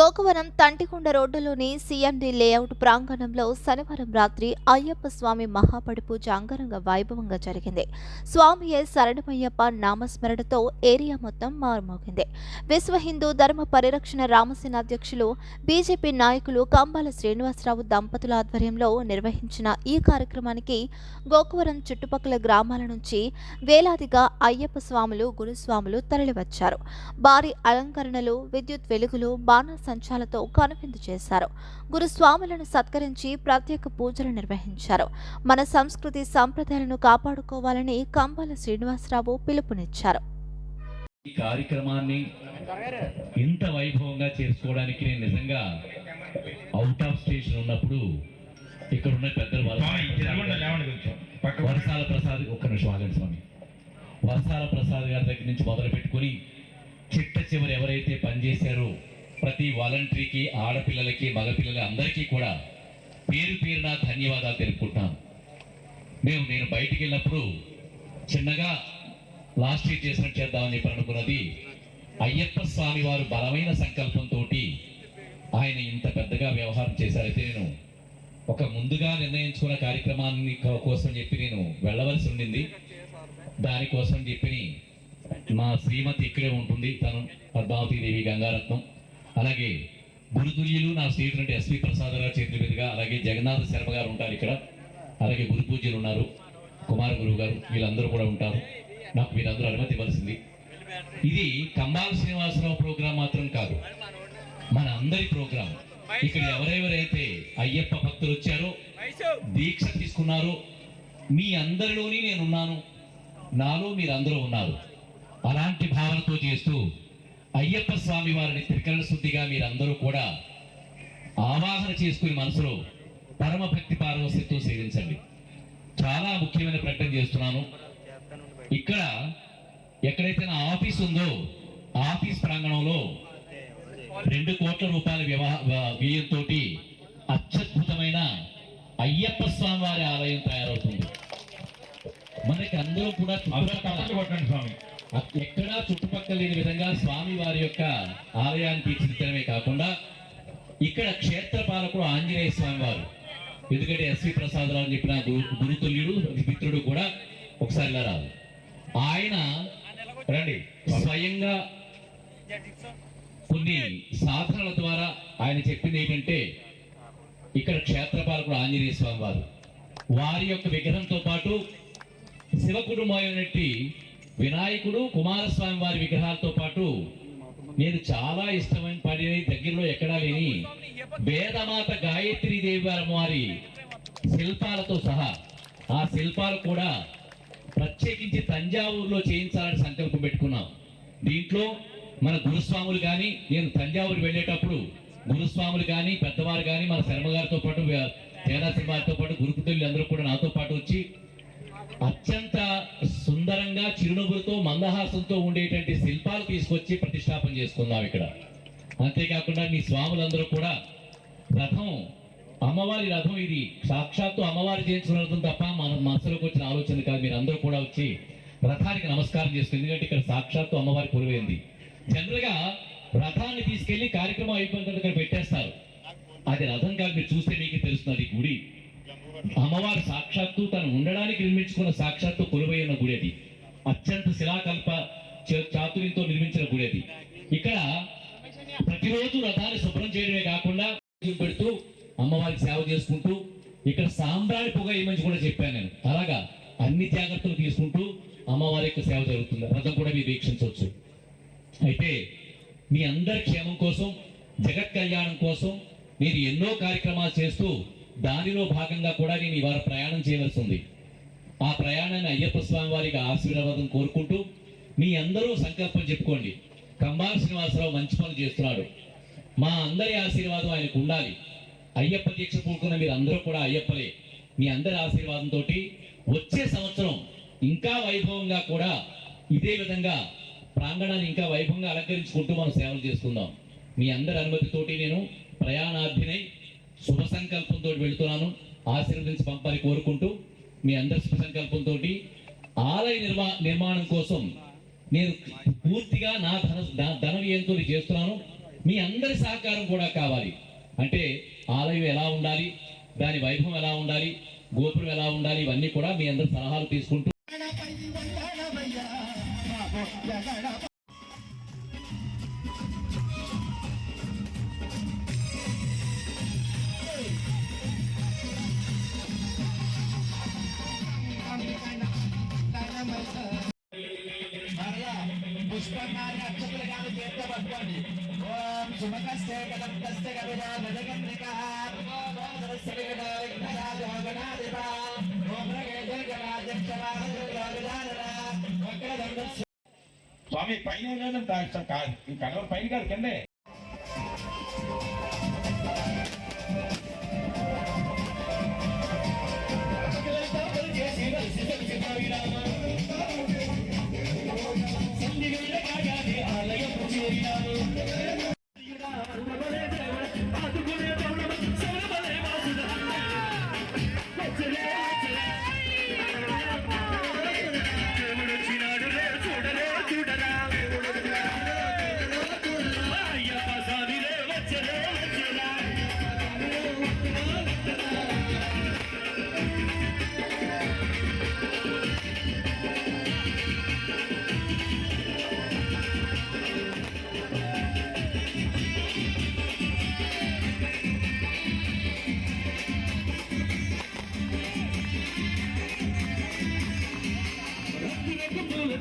గోకవరం తంటికొండ రోడ్డులోని CMD layout ప్రాంగణంలో శనివారం రాత్రి అయ్యప్ప స్వామి మహాపడుపు జాంగరంగ అంగరంగ వైభవంగా జరిగింది. స్వామియే శరణమయ్యప్ప నామస్మరణతో ఏరియా మొత్తం మారుమోగింది. విశ్వ హిందూ ధర్మ పరిరక్షణ రామసేన అధ్యక్షులు బీజేపీ నాయకులు కంబాల శ్రీనివాసరావు దంపతుల ఆధ్వర్యంలో నిర్వహించిన ఈ కార్యక్రమానికి గోకవరం చుట్టుపక్కల గ్రామాల నుంచి వేలాదిగా అయ్యప్ప స్వాములు గురుస్వాములు తరలివచ్చారు. భారీ అలంకరణలు విద్యుత్ వెలుగులు బాణ సంచాలతో కనువిందు చేశారు. గురుస్వాములను సత్కరించి ప్రత్యేక పూజలు నిర్వహించారు. మన సంస్కృతి సంప్రదాయాలను కాపాడుకోవాలని కంబాల శ్రీనివాసరావు పిలుపునిచ్చారు. ఈ కార్యక్రమాన్ని ఇంత వైభవంగా చేసుకోవడానికి నేను నిజంగా అవుట్ ఆఫ్ స్టేషన్ ఉన్నప్పుడు ఇక్కడ ఉన్న పెద్దలు వరసాల ప్రసాద్ ఒక్క నిమిషం ఆగండి స్వామి. వరసాల ప్రసాద్ గారి దగ్గర నుంచి మొదలు పెట్టుకుని చిట్ట చివరి ఎవరైతే పనిచేశారో ప్రతి వాలంటరీకి ఆడపిల్లలకి మగపిల్లలకి అందరికీ కూడా పేరు పేరున ధన్యవాదాలు తెలుపుకుంటున్నాను మేము నేను బయటికి వెళ్ళినప్పుడు చిన్నగా లాస్ట్ ఇయర్ చేసినట్టు చేద్దామని చెప్పి అనుకున్నది అయ్యప్ప స్వామి వారు బలమైన సంకల్పంతో ఆయన ఇంత పెద్దగా వ్యవహారం చేశారైతే నేను ఒక ముందుగా నిర్ణయించుకున్న కార్యక్రమాన్ని కోసం చెప్పి నేను వెళ్ళవలసి ఉండింది. దానికోసం చెప్పి మా శ్రీమతి ఇక్కడే ఉంటుంది. తను పద్మావతి దేవి గంగారత్నం. అలాగే గురుతుల్యులు నా స్నేహితుడు ఎస్వి ప్రసాద్ గారు చేతుల మీదుగా అలాగే జగన్నాథ శర్మ గారు ఉంటారు ఇక్కడ. అలాగే గురు పూజలు ఉన్నారు. కుమార గురువు గారు వీళ్ళందరూ కూడా ఉంటారు. నాకు వీరందరూ అనుమతి ఇవ్వాల్సింది ఇది కంబాల శ్రీనివాసరావు ప్రోగ్రాం మాత్రం కాదు. మన అందరి ప్రోగ్రాం. ఇక్కడ ఎవరెవరైతే అయ్యప్ప భక్తులు వచ్చారో దీక్ష తీసుకున్నారో మీ అందరిలోని నేనున్నాను. నాలో మీరందరూ ఉన్నారు. అలాంటి భావనతో చేస్తూ అయ్యప్ప స్వామి వారిని త్రికరణ శుద్ధిగా మీరందరూ కూడా ఆవాహన చేసుకుని మనసులో పరమ భక్తి సేవించండి. చాలా ముఖ్యమైన ప్రకటన చేస్తున్నాను. ఇక్కడ ఎక్కడైతే నా ఆఫీస్ ఉందో ఆఫీస్ ప్రాంగణంలో రెండు కోట్ల రూపాయల వ్యవహ వ్యయంతో అత్యద్భుతమైన అయ్యప్ప స్వామి వారి ఆలయం తయారవుతుంది. మనకి అందరూ కూడా కొట్టండి స్వామి. ఎక్కడా చుట్టుపక్కల లేని విధంగా స్వామి వారి యొక్క ఆలయాన్ని తీర్చిదిద్దడమే కాకుండా ఇక్కడ క్షేత్ర పాలకుడు ఆంజనేయ స్వామి వారు ఎందుకంటే ఎస్వి ప్రసాదరావు అని చెప్పిన గురుతుల్యుడు మిత్రుడు కూడా ఒకసారి రాదు ఆయన రండి. స్వయంగా కొన్ని సాధనల ద్వారా ఆయన చెప్పింది ఏంటంటే ఇక్కడ క్షేత్రపాలకుడు ఆంజనేయ స్వామి వారు వారి యొక్క విగ్రహంతో పాటు శివ కుటుంబమైనట్టి వినాయకుడు కుమారస్వామి వారి విగ్రహాలతో పాటు నేను చాలా ఇష్టమైన పడిన దగ్గరలో ఎక్కడా లేని వేదమాత గాయత్రి దేవి వారి వారి శిల్పాలతో సహా ఆ శిల్పాలు కూడా ప్రత్యేకించి తంజావూరులో చేయించాలని సంకల్పం పెట్టుకున్నాం. దీంట్లో మన గురుస్వాములు కానీ నేను తంజావూరు వెళ్ళేటప్పుడు గురుస్వాములు కానీ పెద్దవారు కానీ మన శర్మ గారితో పాటు తేరాసి వారితో పాటు గురుకుతులు అందరూ కూడా నాతో పాటు వచ్చి అత్యంత సుందరంగా చిరునవ్వులతో మందహాసంతో ఉండేటువంటి శిల్పాలు తీసుకొచ్చి ప్రతిష్టాపన చేసుకుందాం ఇక్కడ. అంతేకాకుండా మీ స్వాములందరూ కూడా రథం అమ్మవారి రథం ఇది. సాక్షాత్తు అమ్మవారి చేయించుకున్న రథం తప్ప మన మనసులోకి వచ్చిన ఆలోచన కాదు. మీరు అందరూ కూడా వచ్చి రథానికి నమస్కారం చేస్తుంది ఎందుకంటే ఇక్కడ సాక్షాత్తు అమ్మవారి కొలువైంది జనరల్గా రథాన్ని తీసుకెళ్ళి కార్యక్రమం అయిపోయిన తర్వాత ఇక్కడ పెట్టేస్తారు. అది రథం కాదు మీరు చూస్తే మీకు తెలుస్తుంది గుడి. అమ్మవారు సాక్షాత్తు తను ఉండడానికి నిర్మించుకున్న సాక్షాత్తు కొలువై ఉన్న గుడి అది అత్యంత శిలాకల్ప చ- చాతుర్యంతో నిర్మించిన గుడి అది ఇక్కడ ప్రతిరోజు రథాన్ని శుభ్రం చేయడమే కాకుండా పెడుతూ అమ్మవారికి సేవ చేసుకుంటూ ఇక్కడ సాంబ్రాణి పొగ ఏమని కూడా చెప్పాను నేను. అలాగా అన్ని జాగ్రత్తలు తీసుకుంటూ అమ్మవారి యొక్క సేవ జరుగుతుంది. రథం కూడా మీరు వీక్షించవచ్చు. అయితే మీ అందరి క్షేమం కోసం జగత్ కళ్యాణం కోసం మీరు ఎన్నో కార్యక్రమాలు చేస్తూ దానిలో భాగంగా కూడా నేను ఇవాళ ప్రయాణం చేయవలసి ఉంది. ఆ ప్రయాణాన్ని అయ్యప్ప స్వామి వారికి ఆశీర్వాదం కోరుకుంటూ మీ అందరూ సంకల్పం చెప్పుకోండి. కంబాల శ్రీనివాసరావు మంచి పనులు చేస్తున్నాడు. మా అందరి ఆశీర్వాదం ఆయనకు ఉండాలి. అయ్యప్ప దీక్ష పూడుకున్న మీరు అందరూ కూడా అయ్యప్పలే. మీ అందరి ఆశీర్వాదంతో వచ్చే సంవత్సరం ఇంకా వైభవంగా కూడా ఇదే విధంగా ప్రాంగణాన్ని ఇంకా వైభవంగా అలంకరించుకుంటూ మనం సేవలు చేసుకుందాం మీ అందరి అనుమతితోటి నేను ప్రయాణార్థినై శుభ సంకల్పంతో వెళుతున్నాను. ఆశీర్వదించి పంపాలి కోరుకుంటూ మీ అందరి శుభ సంకల్పంతో ఆలయ నిర్మా నిర్మాణం కోసం నేను పూర్తిగా నా ధన ధన వ్యయంతో చేస్తున్నాను. మీ అందరి సహకారం కూడా కావాలి. అంటే ఆలయం ఎలా ఉండాలి దాని వైభవం ఎలా ఉండాలి గోపురం ఎలా ఉండాలి ఇవన్నీ కూడా మీ అందరి సలహాలు తీసుకుంటూ స్వామి పైన వెళ్ళడం పైన కాదు కిందే.